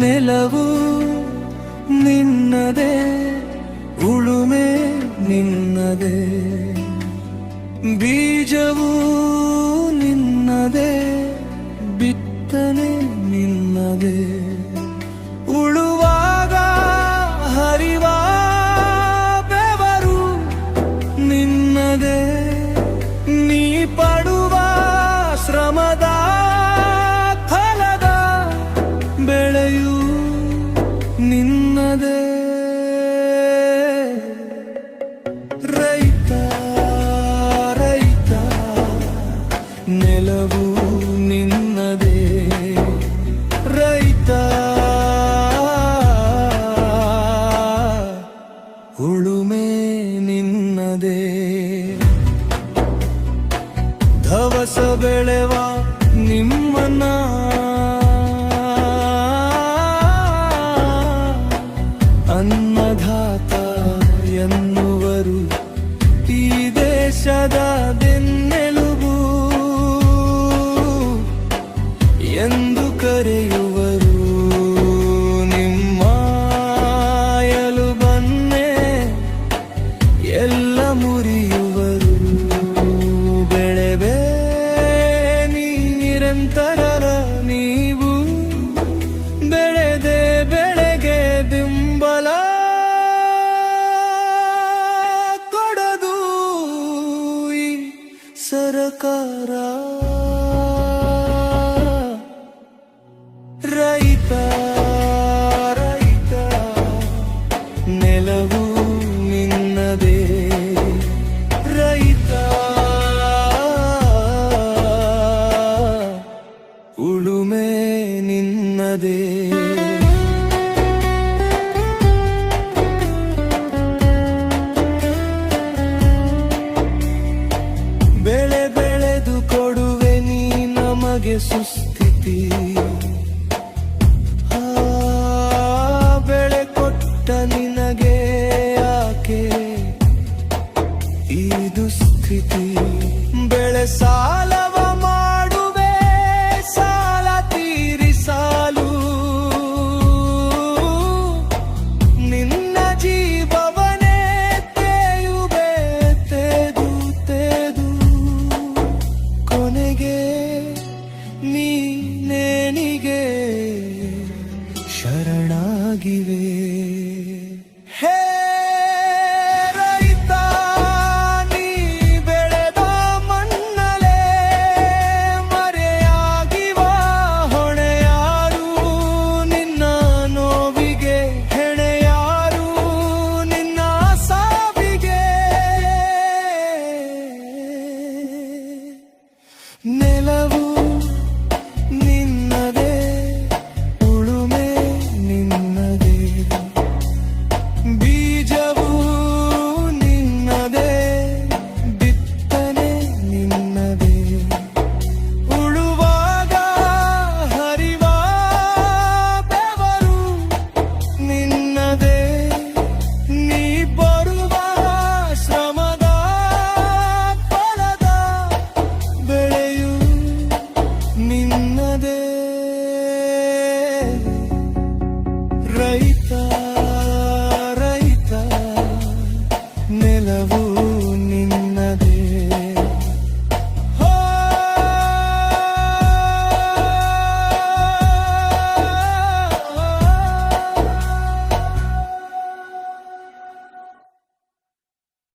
ನೆಲವು ನಿನ್ನದೇ. ಕಿರಣವೇ ಉಳುವಾಗ ಹರಿವ ಬೆವರು ನಿನ್ನದೇ ನೀ ಪಡುವ ಶ್ರಮದ ಫಲದ ಬೆಳೆಯು ಧವಸ ಬೆಳೆವ ನಿಮ್ಮನ್ನ. ಅನ್ನದಾತ ಎನ್ನುವರು ಈ ದೇಶದ 为了你。ನಿನಗೆ ಸುಸ್ಥಿತಿ. ಬೆಳೆ ಕೊಟ್ಟನಿ ನಿನಗೆ రైతా రైతా నిలవు